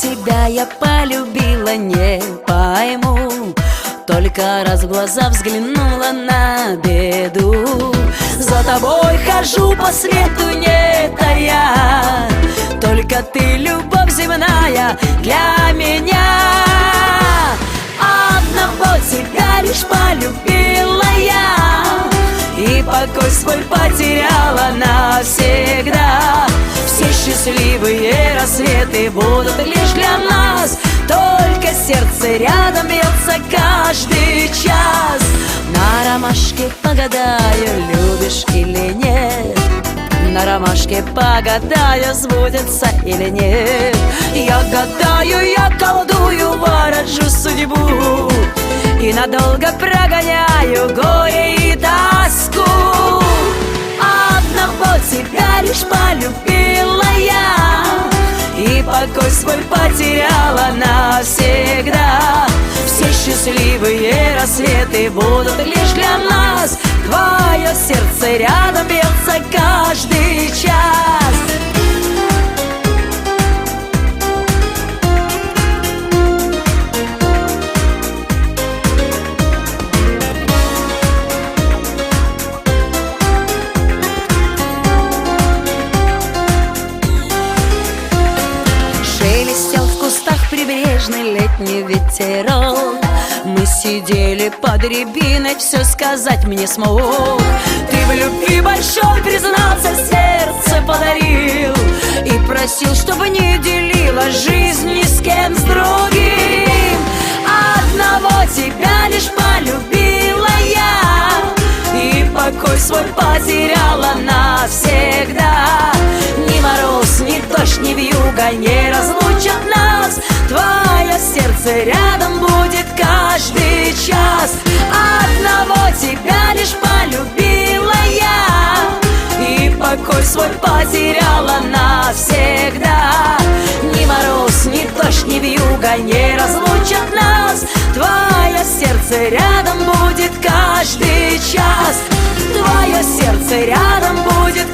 тебя я полюбила, не пойму. Только раз в глаза взглянула на беду. За тобой хожу по свету не тая Только ты любовь земная для меня. Одного тебя лишь полюбила я. И покой свой потеряла навсегда. Все счастливые рассветы будут лишь для нас. Только сердце рядом бьется каждый час. На ромашке погадаю, любишь или нет. На ромашке погадаю, сбудется или нет. Я гадаю, я колдую, ворожу судьбу. И надолго прогоняю горе Свой потеряла навсегда. Все счастливые рассветы будут лишь для нас. Твое сердце рядом бьется каждый час сидели под рябиной, все сказать мне смог. Ты в любви большой признался, сердце подарил И просил, чтобы не делила жизнь ни с кем с другим. Одного тебя лишь полюбила я И покой свой потеряла навсегда. Ни мороз, ни дождь, ни вьюга не разлучат нас. Твое сердце рядом потеряла навсегда. Ни мороз, ни дождь, ни вьюга не разлучат нас. Твое сердце рядом будет каждый час. Твое сердце рядом будет